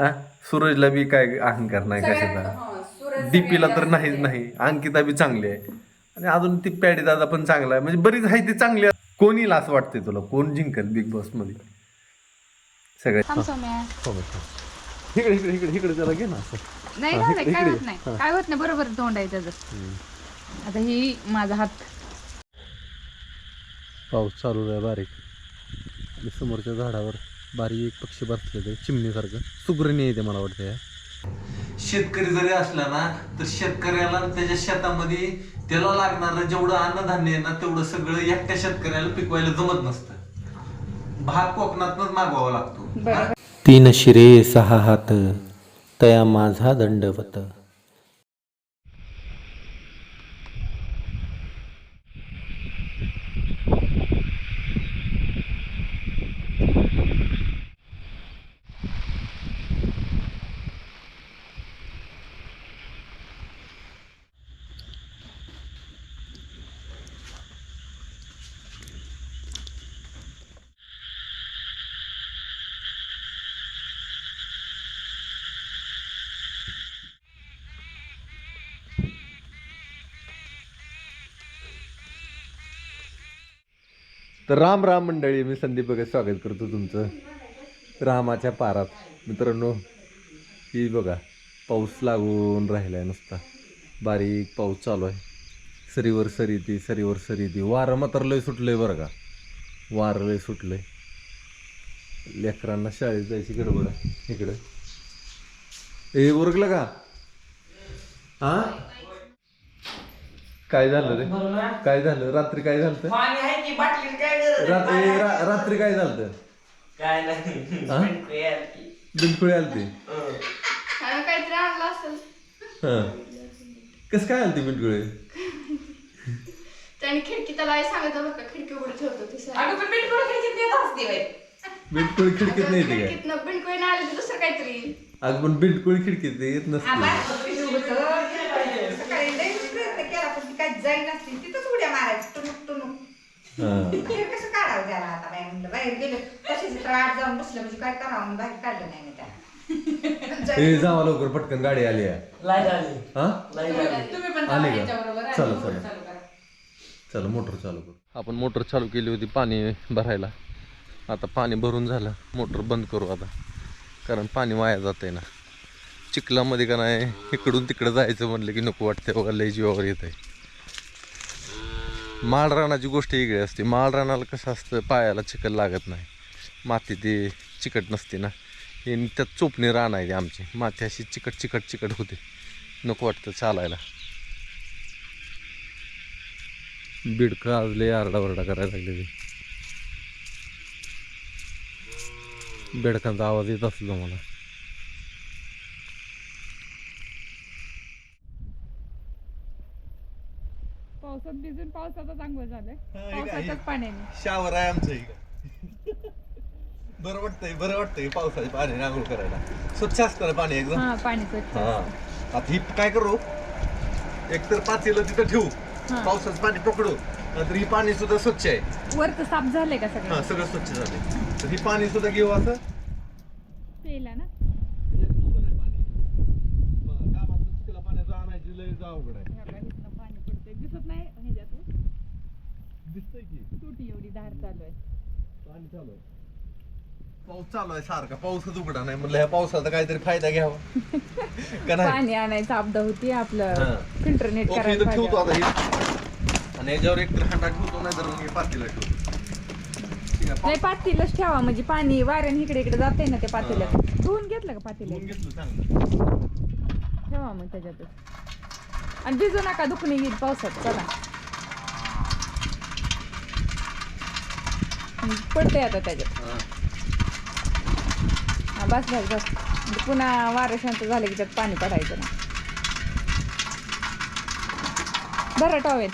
हा? सूरजला बी काय अहंकार नाही कशाचा? डीपीला तर नाहीच नाही. अंकिता बी चांगली आहे. आणि अजून ती पॅडी दादा पण चांगला आहे. म्हणजे बरीच आहे ती चांगली आहे. कोण येईल असं वाटतंय तुला? कोण जिंकल बिग बॉसमध्ये? सगळे थांब सौम्या. इकडे इकडे इकडे इकडे त्याला घे ना असं. नाही हा, इकडे- काय इकडे. होत नाही काय होत नाही बरोबर तोंड आहे त्याचं. आता ही माझा हात. पाऊस चालू आहे बारीक. आणि समोरच्या झाडावर बारीक पक्षी बसलेले चिमणीसारखं. सुगरणी येते मला वाटतं या. शेतकरी जरी असला ना तर शेतकऱ्याला त्याच्या शेतामध्ये त्याला लागणारं जेवढं अन्नधान्य आहे ना तेवढं सगळं एकट्या शेतकऱ्याला पिकवायला जमत नसतं. भाग कोकणातनच मागवावा लागतो. तीन शिरे सहा हात तया माझा दंडवत. तर राम राम मंडळी मी संदीप बघा स्वागत करतो तुमचं रामाच्या पारात. मित्रांनो ही बघा पाऊस लागून राहिलाय नुसता. बारीक पाऊस चालू आहे. सरीवर सरी ती सरीवर सरी ती वारं मात्र लय सुटलंय बरं का? वारं लय सुटलंय. लेकरांना शाळेत जायची गडबड आहे. इकडं. ए उरकलं का? हा काय झालं रे? काय झालं? रात्री काय झालं रात्री रा- रात्री काय झालं काय नाही हा? आलती. हं. काहीतरी आणलं असेल. हा. कस काय आलती बिलकुळे त्याने खिडकी त्याला सांगत का खिडकी उघडी ठेवतो ती अगं पण मीठ करून खायची देत असते बाई. बिलकुल खिडकीत नाही येते काय? खिडकीतनं आले तर दुसरं काहीतरी. अग पण बिलकुल खिडकीत येत नसते. सकाळी लई प्रयत्न केला पण ती काय जाईन असती तिथंच उड्या मारायची. हा. हे कसं काढावं त्याला आता बाई म्हणलं? बाहेर गेलं कशाची तर आत जाऊन बसलं म्हणजे काय करावं? म्हणून बाहेर काढलं नाही मी त्याला. ए जावा लवकर पटकन गाडी आली आहे. लाइट आली. हा? लाइट आली. तुम्ही पण आली जावा का? चला मोटर चला. चालू करा. चला मोटर चालू करू. आपण मोटर चालू केली होती पाणी भरायला. आता पाणी भरून झालं. मोटर बंद करू आता. कारण पाणी वाया जात आहे ना. चिखलामध्ये का नाही इकडून तिकडं जायचं म्हणलं की नको वाटतं बघा लय जीवावर येत आहे माळ रानाची गोष्ट वेगळी असते. माळ रानाला कसं असतं पायाला चिकट लागत नाही. माती ती चिकट नसते ना. हे त्यात चोपणी रान आहे आमची. माती अशी चिकट चिकट चिकट होते. नको वाटतं चालायला. बिडकं आज आरडाओरडा करायला लागले ते. बेडकांचा आवाज येत असतो मला. पावसात भिजून पावसातच आंघोळ झालंय. पावसाच्याच पाण्याने. शावर आहे आमचं इकडं. बरं वाटतंय बरं वाटतंय पावसाच्या पाण्याने आंघोळ करायला. स्वच्छ असतं ना पाणी एकदम? हा पाणी स्वच्छ हा. आता ही काय करू? एकतर पातेलं तिथं ठेवू. हा. पावसाचं पाणी पकडू. नंतर ही पाणी सुद्धा स्वच्छ आहे. वरत साफ झालंय का हा सगळं सगळं स्वच्छ झाले तर ही पाणी सुद्धा घेऊ असं? पेला ना? अवघड आहे ह्या बाई इथनं पाणी पडतंय दिसत नाही ह्याच्यातून दिसतंय की? तुटी एवढी धार चालू आहे. पाणी चालू आहे. पाऊस चालू आहे सारखा पाऊसच उघडा नाही म्हणलं ह्या पावसाचा काहीतरी फायदा घ्यावा. का नाही? पाणी आणायचं आपदा होती हा. आपलं फिल्टर नेट ओके करायला इथं ठेवतो पाहिजे. आता हे. आणि याच्यावर एक तर हांडा ठेवतो नाही तर मग हे पातेला ठेवतो. ठीक आहे नाही पातेलच ठेवा म्हणजे पाणी वाऱ्याने इकडे इकडे जाते ना ते पातेल्यात धुवून घेतलं का पाऊस पातेल्यात घेतलं चांगलं. ठेवा मग त्याच्यातच. आणि भिजू नका दुखणे येईल पावसात. चला. पडतंय आता त्याच्यात. हा. बस बस बस. म्हणजे पुन्हा वारं शांत झालं की त्यात पाणी पडायचं ना बरं टॉवेल.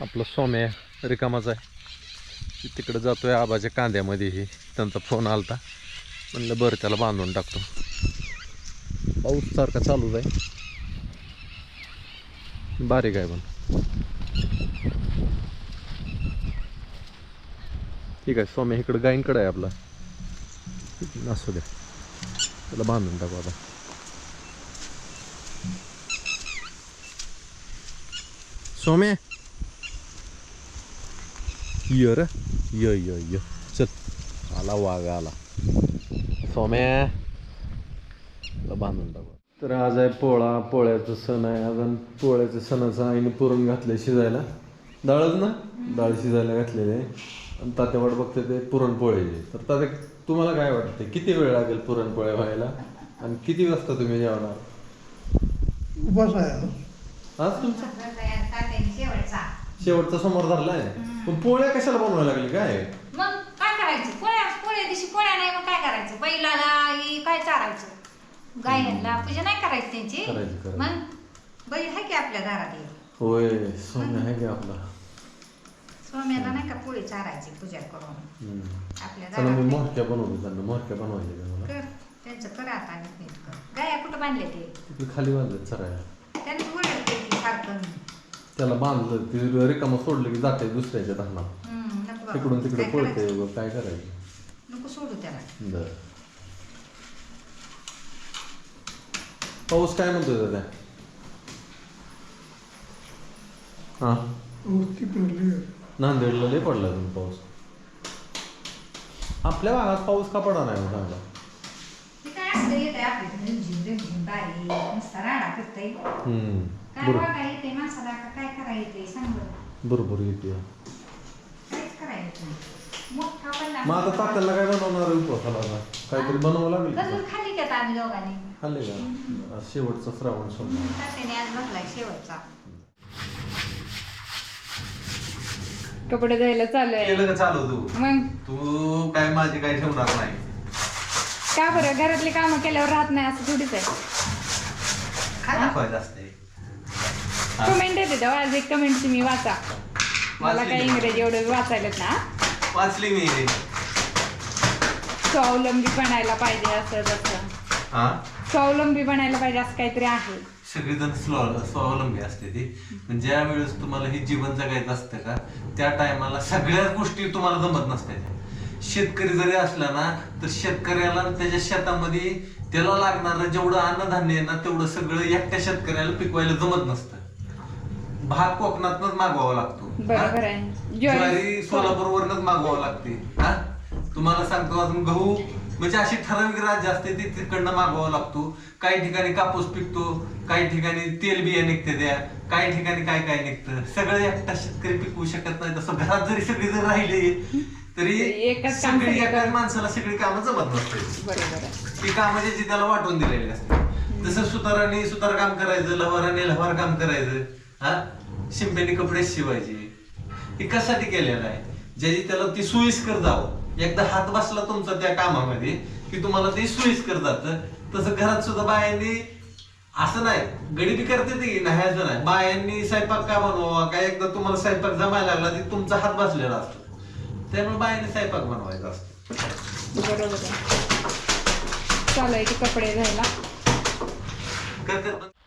आपलं सोम्या रिकामाच आहे. तिकडं जातोय आबाच्या कांद्यामध्ये ही त्यांचा फोन आलता. म्हणलं बरं त्याला बांधून टाकतो. पाऊस सारखा चालूच आहे. बारीक आहे पण. ठीक आहे स्वामी इकडं गायींकडे आहे आपला. असू द्या त्याला बांधून टाकू आता स्वामी. य र. य य य. चल. आला वाघ आला. स्वाम्या त्याला बांधून टाकू. तर आज आहे पोळा पोळ्याचा सण आहे. अजून पोळ्याच्या सणाचा आईने पुरण घातलं शिजायला. डाळच ना? डाळ शिजायला घातलेली आहे. आणि तात्यावाट बघते ते पुरणपोळ्याचे तर तात्या तुम्हाला काय वाटते? किती वेळ लागेल पुरणपोळ्या व्हायला? आणि किती वाजता तुम्ही जेवणार? उपास आहे. आज तुमचा? शेवटचा. शेवटचा समोर धरलाय. पण पोळ्या कशाला बनवायला लागली? काय? मग काय करायचं? पोळ्या पोळ्या दिवशी पोळ्या नाही मग काय करायचं? बैलाला ही काय चारायचं? गायांना पूजा नाही करायची त्यांची. मग बैल आहे की आपल्या दारात. होय सोन्या आहे की आपला. सोम्याला नाही का पोळी चारायची पूजा करून. आपल्या चला मी दारात मोहक्या बनवतो त्यांना मोहक्या बनवायचे का मला? कर त्यांचं कर आता नीट नीट कर. गाया कुठं बांधले ते? तिकडे खाली बांधलं चरायला. त्यांनी सारखं. त्याला बांधलं ते रिकामं सोडलं की जाते दुसऱ्याच्या धानात. हम्म, नको बाबा. तिकडून तिकडे काय पळते करायचं? काय करायचं? नको सोडू त्याला. बर. पाऊस काय म्हणतोय दादा? हा? ती पडली नांदेडला लय पडला तुम्ही पाऊस. आपल्या भागात पाऊस का पडा नाही चांगला हे काय असलं येतंय आपल्या रिमझिम रिमझिम बारीक नुसता राडा करतंय. हम्म काय बरोबर. बघा येते माणसाला का काय करायला येते सांग बरं. बरोबर येते काहीच करायला येत नाही. मोठा पडला मग आता तात्याला काय बनवणार आहे उपवासाला आता? काहीतरी बनवावं लागेल का? आम्ही दोघांनी? खाल्ले का? आज शेवटचा श्रावण सोमवार. तात्याने आज भरलाय शेवटचा. कपडे धुवायला चालू आहे. केलं का चालू तू? मग? तू काय माझी काय ठेवणार नाही. का बरं? घरातली कामं केल्यावर राहत नाही असं थोडीच आहे. काय दाखवायचं असते कमेंट येते तेव्हा आज एक कमेंट तुम्ही वाचा. मला वाचली मी. इंग्रजी एवढं वाचायला ना वाचली मी. स्वावलंबी बनायला पाहिजे असं तसं. हा? स्वावलंबी बनायला पाहिजे असं काहीतरी आहे. सगळेजण स्लो- स्वावलंबी असते ती. पण ज्या वेळेस तुम्हाला हे जीवन जगायचं असतं का त्या टायमाला सगळ्याच गोष्टी तुम्हाला जमत नसतात. शेतकरी जरी असला ना तर शेतकऱ्याला त्याच्या शेतामध्ये त्याला लागणारं जेवढं अन्नधान्य आहे ना तेवढं सगळं एकट्या शेतकऱ्याला पिकवायला जमत नसतं. भात कोकणातनच मागवावा लागतो. बरोबर हा? आहे. ज्वारी सोलापूर वरनच मागवावं लागते. हा? तुम्हाला सांगतो अजून गहू म्हणजे अशी ठराविक राज्य असते ती तिकडनं मागवावं लागतो. काही ठिकाणी कापूस पिकतो काही ठिकाणी तेल बिया निघते त्या काही ठिकाणी काय काय निघतं. सगळं एकटा शेतकरी पिकवू शकत नाही. तसं घरात जरी सगळी जर राहिली तरी सगळी एकाच करू. माणसाला सगळी कामं जमत नसते ती कामं ज्याची त्याला वाटून दिलेली असते जसं सुताराने सुतार काम करायचं लवाराने लवार काम करायचं हा? शिंप्याने कपडे शिवायचे. हे कशासाठी केलेलं आहे? ज्याची त्याला ती सोयीस्कर जावं. एकदा हात बसला तुमचा त्या कामामध्ये की तुम्हाला ते सोयीस्कर जातं. तसं घरात सुद्धा बायांनी असं नाही गडी बी करते ते की नाही असं नाही. बायांनी स्वयंपाक का बनवावा? काय एकदा तुम्हाला स्वयंपाक जमायला लागला की तुमचा हात बसलेला असतो. त्यामुळे बायांनी स्वयंपाक बनवायचा असतो. बरोबर आहे. चालू आहे की कपडे धुवायला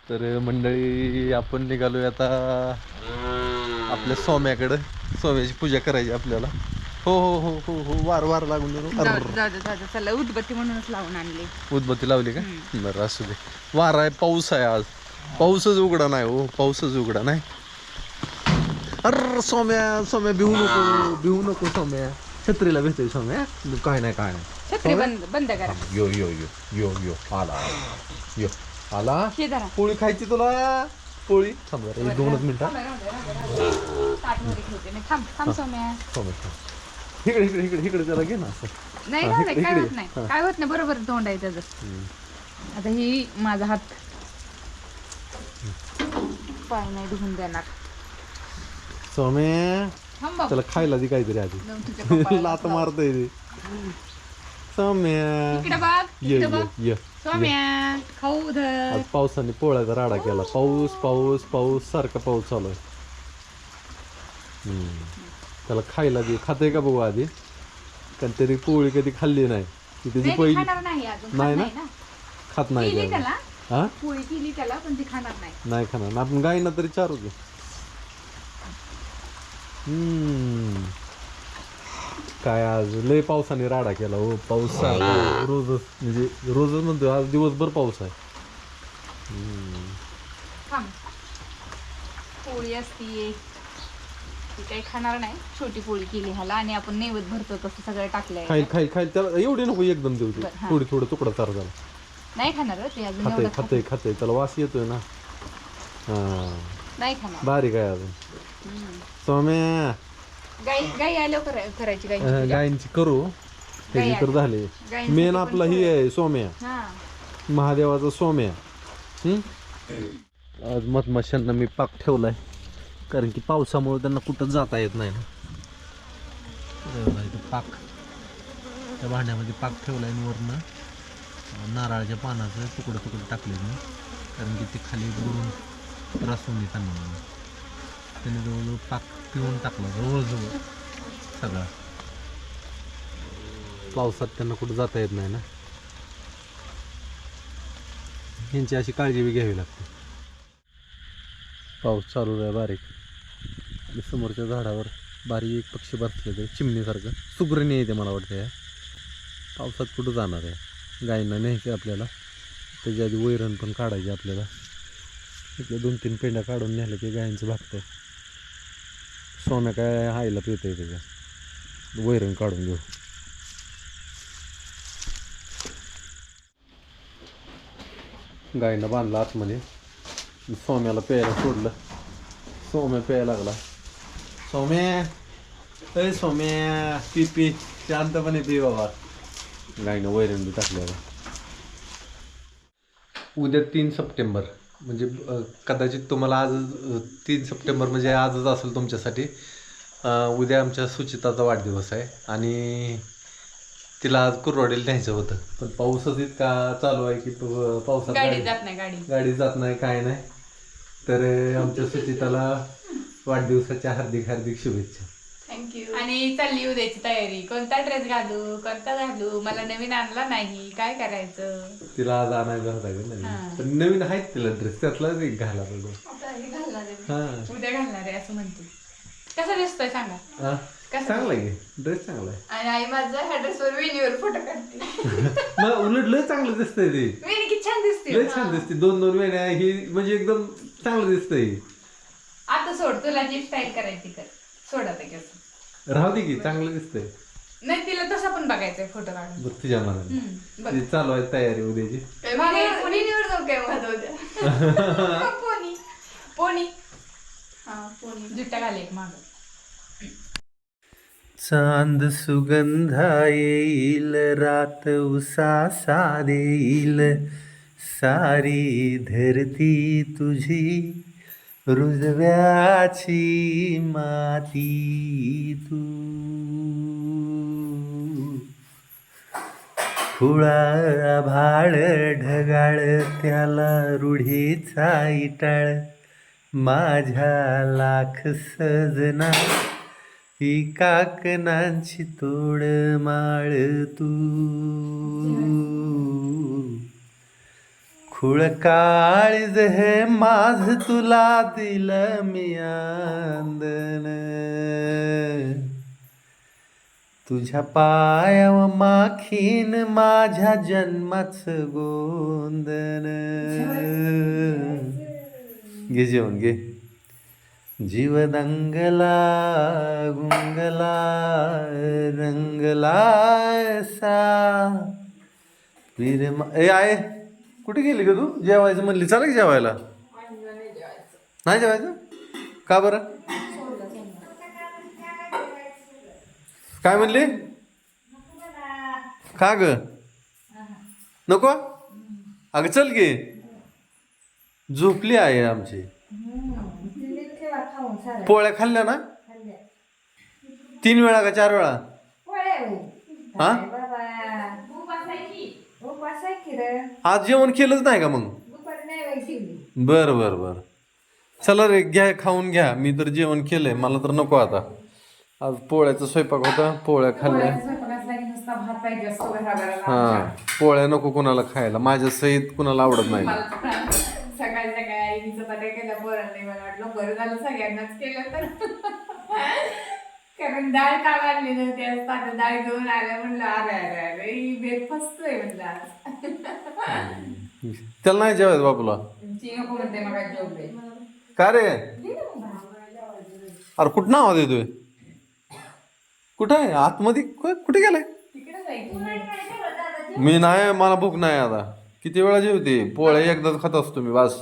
तर मंडळी आपण निघालोय आता आपल्या सोम्याकडं. सोम्याची पूजा करायची आपल्याला. हो हो हो हो हो वार वार लागून देऊ जाऊ दे, जाऊ दे, जाऊ दे. चला उदबत्ती म्हणूनच लावून आणली उदबत्ती लावली का बरं असू दे वार आहे पाऊस आहे आज पाऊसच उघडा नाही हो पाऊसच उघडा नाही अर सोम्या सोम्या भिवू नको भिवू नको सोम्या छत्रीला भेटतोय सोम्या काय नाही काय नाही छत्री बंद बंद करा यो यो यो यो यो आला यो आला हे धरा पोळी खायची तुला पोळी थांब जरा एक दोनच मिनिटं थांब थांब सौम्या थांब. इकडे इकडे इकडे इकडे त्याला घे ना असं. नाही हा, झालंय, इकडे- काय इकडे. होत नाही. हा. काय होत नाही बरोबर तोंड आहे त्याचं. आता ही माझा हात पाय नाही धुवून देणार. सोम्या थांब बाबा. त्याला खायला दे काहीतरी आधी. जाऊन तुझ्या कपाळाला लात मारतय ते. सौम्या इकडे बघ ये इकडे ये बघ. ये सौम्या खाऊ आज पावसाने पोळ्याचा राडा केला पाऊस पाऊस पाऊस सारखा पाऊस चालू आहे. हम्म. त्याला खायला दे खाते का बघू आधी? कारण त्याने पोळी कधी खाल्ली नाही. ती त्याची नाही, ती पहिली खाणार नाही अजून नाही खात ना? नाही ना. खात नाही केली त्याला. हा? पोळी केली त्याला पण ती खाणार नाही. नाही खाणार. ना आपण गायना तरी चार होते हम्म. काय आज लय पावसाने राडा केला हो पाऊस रोजच म्हणजे रोजच म्हणतो आज दिवसभर पाऊस आहे. थांब. पोळी असती ती काही खाणार नाही. छोटी पोळी केली ह्याला आणि आपण नैवेद्य भरतो तसं सगळं टाकलंय. खाईल खाईल खाईल. त्याला एवढी नको एकदम देऊ दे बरं, हा. थोडी थोडं तुकडा चार झाला. नाही खाणार हं ते अजून खाते एवढं खाते खाते त्याला वास येतोय ना. हा. नाही खाणार. बारीक आहे अजून. सोम्या गाई गाई आल्यावर करा- करायची गाई अं, गायींची करू. त्याची तर झाले. मेन पण आपला ही आहे सोम्या हा. महादेवाचा सोम्या हं? आज मधमाशांना मी पाक ठेवलाय. कारण की पावसामुळे त्यांना कुठं जाता येत नाही ना. इथं पाक. त्या भांड्यामध्ये पाक ठेवलाय आणि वरनं नारळाच्या पानाचं तुकडं तुकडं टाकले मी. कारण की ते खाली बुडून रसून त्यांना म्हणून. त्याने जवळजवळ पाक पिऊन टाकला जवळजवळ सगळा. पावसात त्यांना कुठं जाता येत नाही ना. यांची अशी काळजी बी घ्यावी लागते. पाऊस चालू आहे बारीक. आणि समोरच्या झाडावर बारीक एक पक्षी बसले ते चिमणीसारखं. सुग्रणी येते मला वाटतं या. पावसात कुठं जाणार आहे गायींना न्यायचं आपल्याला. त्याच्या आधी वैरण पण काढायची आपल्याला. इथल्या दोन तीन पेंड्या काढून न्यायला की गायींचं भागतंय. सोनं काय हायला पितंय त्याच्या वैरण काढून घेऊ. गायीनं बांधलं आतमध्ये. सोम्याला प्यायला सोडलं. सोम्या प्यायला लागला. सोम्या? अय सोम्या पी पी शांतपणे पी बाबा. गायनं वैरण बी टाकल्यावर उद्या तीन सप्टेंबर म्हणजे कदाचित तुम्हाला आज तीन सप्टेंबर म्हणजे आजच असेल तुमच्यासाठी. उद्या आमच्या सुचिताचा वाढदिवस आहे आणि तिला आज कुरवाडीला न्यायचं होतं. पण पाऊसच इतका चालू आहे की पावसात गाडी गाडी- जात नाही गाडी गाडी जात नाही काय नाही. तर आमच्या सुचिताला वाढदिवसाच्या हार्दिक हार्दिक शुभेच्छा. थँक्यू आणि चालली उद्याची तयारी. कोणता ड्रेस घालू कोणता घालू? मला नवीन आणला नाही. काय करायचं? तिला आज आणायचा होता का नवीन. पण नवीन आहेत तिला ड्रेस त्यातलाच एक घाला पाहिजे हा उद्या घालणार आहे असं म्हणते. कसं दिसतोय सांगा? हा. कसं? चांगला आहे. ड्रेस चांगला आहे. आणि आई माझा ह्या ड्रेसवर वेणीवर फोटो काढते. मग उलट लय चांगलं दिसतंय ते. वेणी किती छान दिसते. लय छान दिसते. दोन दोन वेण्या ही म्हणजे एकदम चांगलं दिसतंय. आता सोड तुला जी स्टाईल करायची कर सोड आता कसं. राहू दे की चांगलं दिसतंय. नाही तिला तसा पण बघायचंय फोटो काढून. बघ तुझ्या मनाने. हम्म, बघ. ती चालू आहे तयारी उद्याची. काय? माझं उद्या. पोनी. पोनी. हा पोनी. जुट्टा घाले एक माग. चांद सुगंधा येईल रात उसासा देईल सारी धरती तुझी रुजव्याची माती तू. खुळा भाळ ढगाळ त्याला रूढीचा इटाळ. माझ्या लाख सजना ही काकणांची तोड माळ तू. खुळ काळीज हे माझ तुला दिलं मी आंदन. तुझ्या पायाव माखीन माझ्या जन्माचं गोंदन. घे जेवण घे. जीव दंगला गुंगला रंगला सा विरमा ए आहे. कुठे गेली का तू? जेवायचं म्हणली चला की जेवायला. नाही जेवायचं? का बरं? काय म्हणली? का ग? नको? अगं चल की. झोपली आहे आमची. पोळ्या खाल्ल्या ना? तीन वेळा का चार वेळा? हा? आज जेवण केलंच नाही का मग? बर बर बर. चला रे घ्या खाऊन घ्या. मी तर जेवण केलंय. मला तर नको आता. आज पोळ्याचा स्वयंपाक होता. पोळ्या खाल्ल्या. हा. पोळ्या नको कुणाला खायला. माझ्या सहित कुणाला आवडत नाही. सकाळी सकाळी आईने चपात्या केल्या पोरांनी. मला वाटलं बरं झालं सगळ्यांनाच केलं तर. कारण डाळ काल आणली नव्हती आज ताटं डाळ घेऊन आल्या म्हणलं अरे अरे अरे ही बेत फसतोय म्हणलं आज. त्याला नाही जेवायचं बापूला? ची नको म्हणते मग जेवले का रे? अरे कुठं नाव देतोय कुठं आहे? आतमध्ये कु- कुठे गेलाय? तिकडे जायचं मी नाही मला भूक नाही आता. किती वेळा जेवते? पोळ्या एकदाच खात असतो मी बस.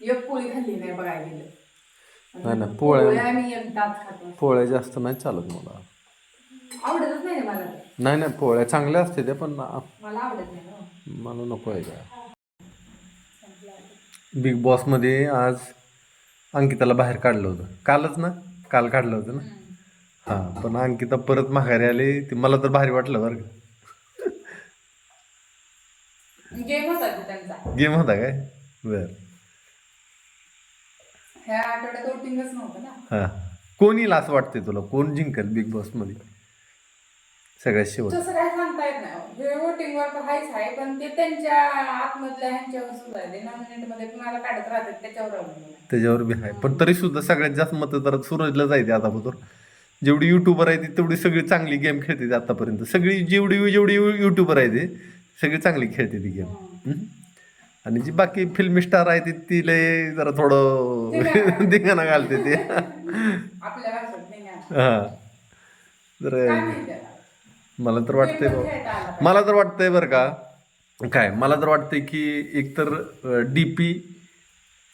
एक पोळी खाल्ली नाही बघायला गेलं. नाही नाही पोळ्या पोळ्या मी एकदाच खातो. पोळ्या जास्त नाही चालत मला. आवडतच नाही मला ते. नाही नाही पोळ्या चांगल्या असते ते पण ना- मला आवडत नाही हो. मला नको आहे का बिग बॉसमध्ये आज अंकिताला बाहेर काढलं होतं. कालच ना? काल काढलं होतं ना? हां पण अंकिता परत माघारी आली. ते मला तर भारी वाटलं बरं का. गेम होता तो त्यांचा? गेम होता काय? बर. ह्या आठवड्यात वोटिंगच नव्हतं ना. हां. कोण येईल असं वाटतंय तुला? कोण जिंकल बिग बॉसमध्ये सगळ्यात शेवट. तसं काय सांगता येत नाही. हो. तर हायच आहे पण ते त्यांच्या आतमधल्या ह्यांच्यावर सुद्धा आहे नॉमिनेटमध्ये कुणाला काढत राहतात त्याच्यावर अवलंबून आहे. त्याच्यावर बी आहे. पण तरी सुद्धा सगळ्यात जास्त मतदार सूरजला जायचे आतापर्यंत. जेवढी युट्यूबर आहे ती तेवढी सगळी चांगली गेम खेळते आतापर्यंत. सगळी जेवढी जेवढी युट्यूबर आहे ते सगळी चांगली खेळते ती गेम आणि जी बाकी फिल्मी स्टार आहे ती तिला जरा थोडं धिंगाणा घालते ते. हा. तर? मला तर वाटतंय मला तर वाटतंय बरं का काय मला तर वाटतंय की एकतर डी पी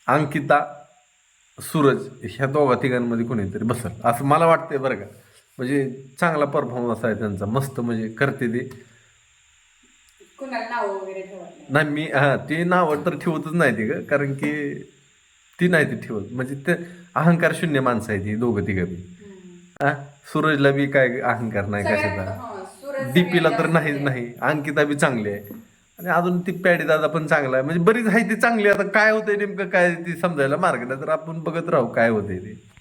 अंकिता सूरज ह्या दोघा तिघांमध्ये कोणीतरी बसल. असं मला वाटतंय बरं का. म्हणजे चांगला परफॉर्मन्स आहे त्यांचा. मस्त म्हणजे करते ते. कुणाला नाव वगैरे ठेवत नाही. नाही मी हां ते नावं तर ठेवतच नाही ते ग कारण की ती नाही ती ठेवत. म्हणजे ते अहंकार शून्य माणसं आहे ती दोघं तिघं बी. हा सूरजला बी काय अहंकार नाही सगळ्यात- कशाचा? हं, सूरज डीपीला तर सगळ्यात नाहीच जास्त नाही. अंकिता बी चांगली आहे. आणि अजून ती पॅडी दादा पण चांगला आहे. म्हणजे बरीच आहे ती चांगली. आता काय होतंय नेमकं काय ती समजायला मार्ग नाही. तर आपण बघत राहू काय होतंय ते.